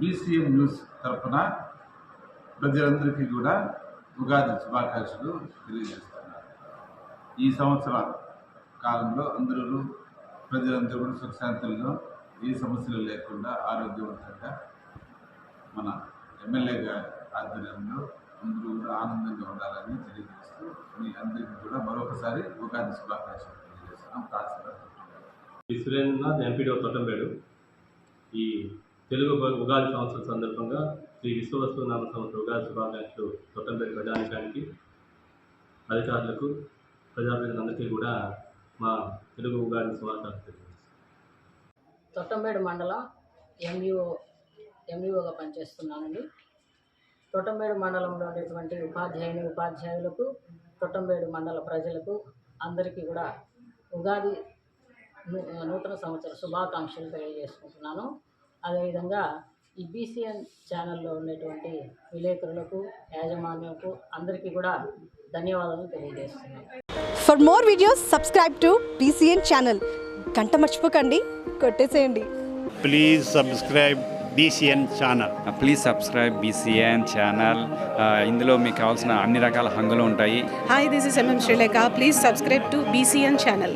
BCM news తరఫున ప్రజలందరికీ కూడా ఉగాది శుభాకాంక్షలు తెలియజేస్తున్నారు. ఈ సంవత్సర కాలంలో అందరూ ప్రజలందరూ కూడా సుఖశాంతుల్లో ఏ సమస్యలు లేకుండా ఆరోగ్యవంతంగా మన ఎమ్మెల్యే గారి ఆధ్వర్యంలో అందరూ కూడా ఆనందంగా ఉండాలని తెలియజేస్తూ మీ అందరికీ కూడా మరొకసారి ఉగాది శుభాకాంక్షలు తెలియజేస్తున్నాం. తహసీల్దార్ సురేంద్రనాథ్ ఎంపీడీ తొట్టంపేడు. ఈ తెలుగు ఉగాది సంవత్సరం సందర్భంగా శ్రీ విశ్వవస్తు నామ సంవత్సర ఉగాది శుభాకాంక్షలు తొట్టంపేట ప్రజానికానికి అధికారులకు ప్రజాప్రతినిధులందరికీ కూడా మా తెలుగు ఉగాది శుభాకాంక్షలు తొట్టంబేడు మండలం ఎంఈఓ ఎంఈఓగా పనిచేస్తున్నానండి. తొట్టంబేడు మండలంలో ఉండేటువంటి ఉపాధ్యాయుని ఉపాధ్యాయులకు తొట్టంబేడు మండల ప్రజలకు అందరికీ కూడా ఉగాది నూతన సంవత్సర శుభాకాంక్షలు తెలియజేసుకుంటున్నాను. అదేవిధంగా ఈ బీసీఎన్ ఛానల్లో ఉండేటువంటి విలేకరులకు యాజమాన్యంకు అందరికీ కూడా ధన్యవాదాలు తెలియజేస్తున్నాను. For more videos subscribe to PCN channel గంట మర్చిపోకండి కొట్టేసేయండి. Please subscribe BCN channel please subscribe BCN channel ఇందులో మీకు కావాల్సిన అన్ని రకాల హంగులు ఉంటాయి. Hi, this is MM Sri Lanka. Please subscribe to BCN channel.